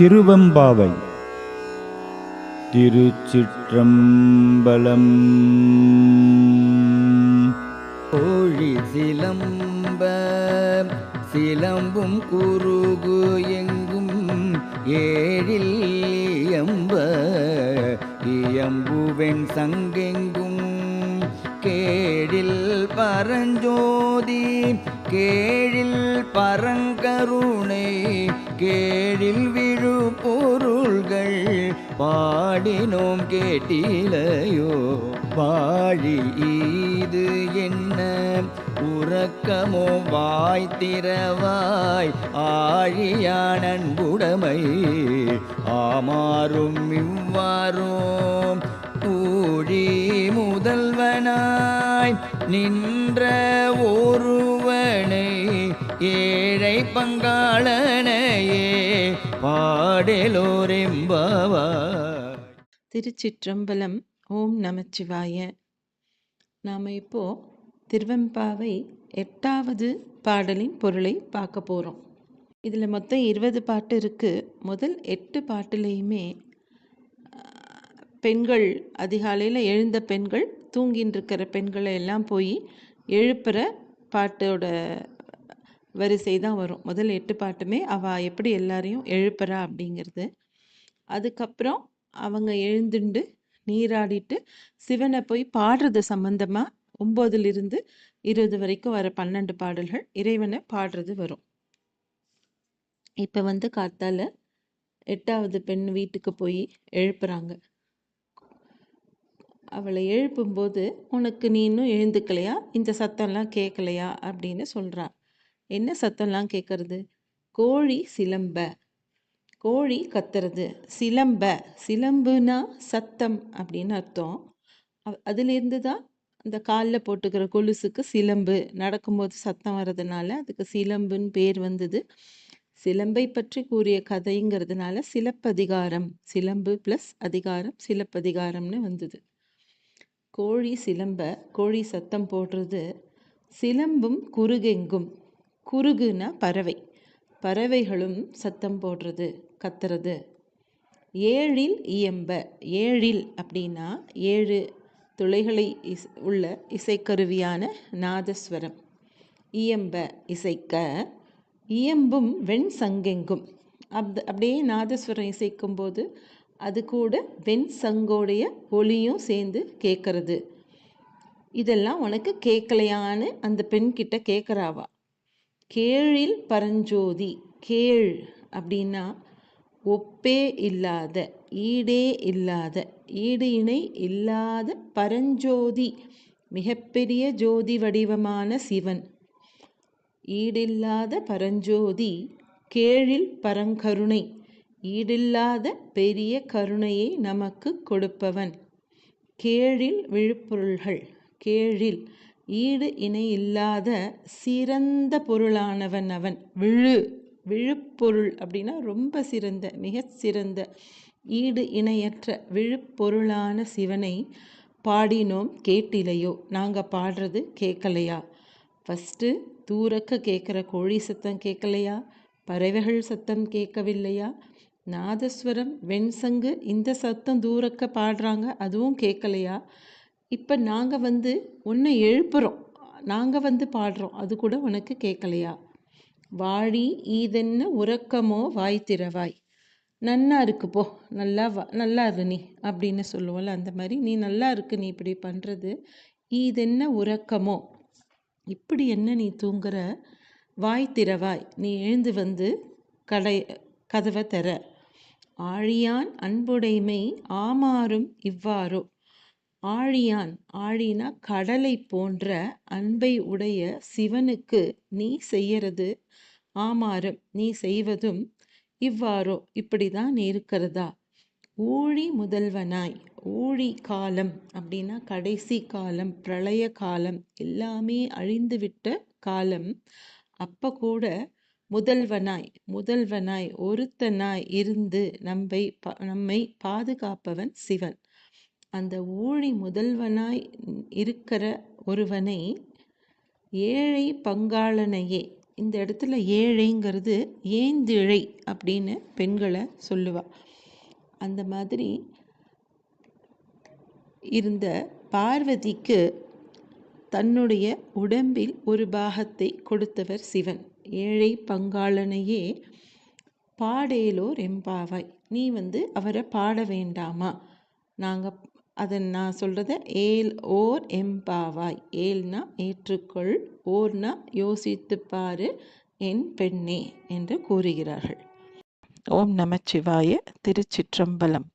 திருவெம்பாவை. திருச்சிற்றம்பலம். கோழி சிலம்ப சிலம்பும் குருகு எங்கும் ஏழில் இயம்ப இயம்புவெண் சங்கெங்கும் கேழில் பரஞ்சோதி கேழில் பரங்கருணை கேழில் விழு பாடினோம் கேட்டிலையோ? வாழி இது என்ன? உறக்கமோ? வாய் திறவாய்? ஆழியான் அன்புடைமை? ஆமாறும் இவ்வாறும் ஊழி முதல்வனாய் நின்ற ஒருவனை ஏழை பங்காளனையே பாடலோரெம்பவாய். திருச்சிற்றம்பலம் ஓம் நமச்சிவாய. நாம் இப்போ திருவெம்பாவை எட்டாவது பாடலின் பொருளை பார்க்க போகிறோம் இதில் மொத்தம் இருபது பாட்டு இருக்குது முதல் எட்டு பாட்டுலேயுமே பெண்கள் அதிகாலையில் எழுந்த பெண்கள் தூங்கின்னு இருக்கிற பெண்களை எல்லாம் போய் எழுப்புற பாட்டோட வரிசை தான் வரும். முதல் எட்டு பாட்டுமே அவள் எப்படி எல்லாரையும் எழுப்புறா அப்படிங்கிறது. அதுக்கப்புறம் அவங்க எழுந்துண்டு நீராடிட்டு சிவனை போய் பாடுறது சம்பந்தமாக ஒம்போதுலேருந்து இருபது வரைக்கும் வர பன்னெண்டு பாடல்கள் இறைவனை பாடுறது வரும். இப்போ வந்து காத்தால எட்டாவது பெண் வீட்டுக்கு போய் எழுப்புறாங்க. அவளை எழுப்பும்போது உனக்கு நீ இன்னும் எழுந்துக்கலையா? இந்த சத்தம்லாம் கேட்கலையா? அப்படின்னு சொல்கிறான் என்ன சத்தம்லாம் கேட்கறது கோழி சிலம்ப. கோழி கத்துறது. சிலம்ப. சிலம்புனா சத்தம் அப்படின்னு அர்த்தம். அதுலேருந்து தான் அந்த காலில் போட்டுக்கிற கொலுசுக்கு சிலம்பு நடக்கும்போது சத்தம் வர்றதுனால அதுக்கு சிலம்புன்னு பேர் வந்தது. சிலம்பை பற்றி கூறிய கதைங்கிறதுனால சிலப்பதிகாரம் சிலம்பு ப்ளஸ் அதிகாரம் சிலப்பதிகாரம்னு வந்தது. கோழி சிலம்ப கோழி சத்தம் போடுறது. சிலம்பும் குறுகெங்கும். குருகுனா பறவை. பறவைகளும் சத்தம் போடுறது கத்துறது. ஏழில் இயம்ப ஏழில் அப்படின்னா ஏழு துளைகளை இஸ் உள்ள இசைக்கருவியான நாதஸ்வரம். இயம்ப இசைக்க இயம்பும் வெண் சங்கெங்கும். அப் அப்படியே நாதஸ்வரம் இசைக்கும்போது அது கூட வெண் சங்கோடைய ஒலியும் சேர்ந்து கேட்கறது இதெல்லாம் உனக்கு கேட்கலையான்னு அந்த பெண்கிட்ட கேட்குறாவா கேழில் பரஞ்சோதி கேள் அப்படின்னா ஒப்பே இல்லாத ஈடே இல்லாத ஈடு இணை இல்லாத பரஞ்சோதி மிகப்பெரிய ஜோதி வடிவமான சிவன். ஈடில்லாத பரஞ்சோதி கேழில் பரங்கருணை ஈடில்லாத பெரிய கருணையை நமக்கு கொடுப்பவன். கேழில் விழுப்பொருள்கள் கேழில் ஈடு இணை இல்லாத சிறந்த பொருளானவன் அவன். விழு விழுப்பொருள் அப்படின்னா ரொம்ப சிறந்த மிகச் சிறந்த ஈடு இணையற்ற விழுப்பொருளான சிவனை பாடினோம் கேட்டிலையோ? நாங்கள் பாடுறது கேட்கலையா? ஃபஸ்ட்டு தூரக்க கேட்குற கோழி சத்தம் கேட்கலையா? பறவைகள் சத்தம் கேட்கவில்லையா? நாதஸ்வரம் வெண்சங்கு இந்த சத்தம் தூரக்க பாடுறாங்க அதுவும் கேட்கலையா? இப்போ நாங்கள் வந்து உன்னை எழுப்புறோம். நாங்கள் வந்து பாடுறோம். அது கூட உனக்கு கேட்கலையா வாழி ஈதென்ன உறக்கமோ வாய் திறவாய். நன்னா இருக்கு போ. நல்லா வா நல்லா இரு நீ அப்படின்னு சொல்லுவோம்ல அந்த மாதிரி. நீ நல்லா இருக்கு நீ இப்படி பண்ணுறது ஈதென்ன உறக்கமோ. இப்படி என்ன நீ தூங்குற? வாய் திறவாய். நீ எழுந்து வந்து கடை கதவை தர. ஆழியான் அன்புடைமை ஆமாறும் இவ்வாறோ. ஆழியான் ஆழினா கடலை போன்ற அன்பை உடைய சிவனுக்கு நீ செய்யறது ஆமாறும் நீ செய்வதும் இவ்வாறோ இப்படிதான் இருக்கிறதா? ஊழி முதல்வனாய் ஊழி காலம் அப்படின்னா கடைசி காலம் பிரளய காலம் எல்லாமே அழிந்துவிட்ட காலம். அப்ப கூட முதல்வனாய் முதல்வனாய் ஒருத்தனாய் இருந்து நம்மை நம்மை பாதுகாப்பவன் சிவன். அந்த ஊழி முதல்வனாய் இருக்கிற ஒருவனை ஏழை பங்காளனையே இந்த இடத்துல ஏழைங்கிறது ஏந்திழை அப்படின்னு பெண்களை சொல்லுவா. அந்த மாதிரி இருந்த பார்வதிக்கு தன்னுடைய உடம்பில் ஒரு பாகத்தை கொடுத்தவர் சிவன். ஏழை பங்காளனையே பாடேலோர் எம்பாவாய் நீ வந்து அவரை பாட வேண்டாமா? நாங்கள் அதை நான் சொல்கிறத ஏல் ஓர் எம்பாவாய். ஏல்னா ஏற்றுக்கொள் ஓர்னா யோசித்து பாரு என் பெண்ணே என்று கூறுகிறார்கள். ஓம் நமச்சிவாய திருச்சிற்றம்பலம்.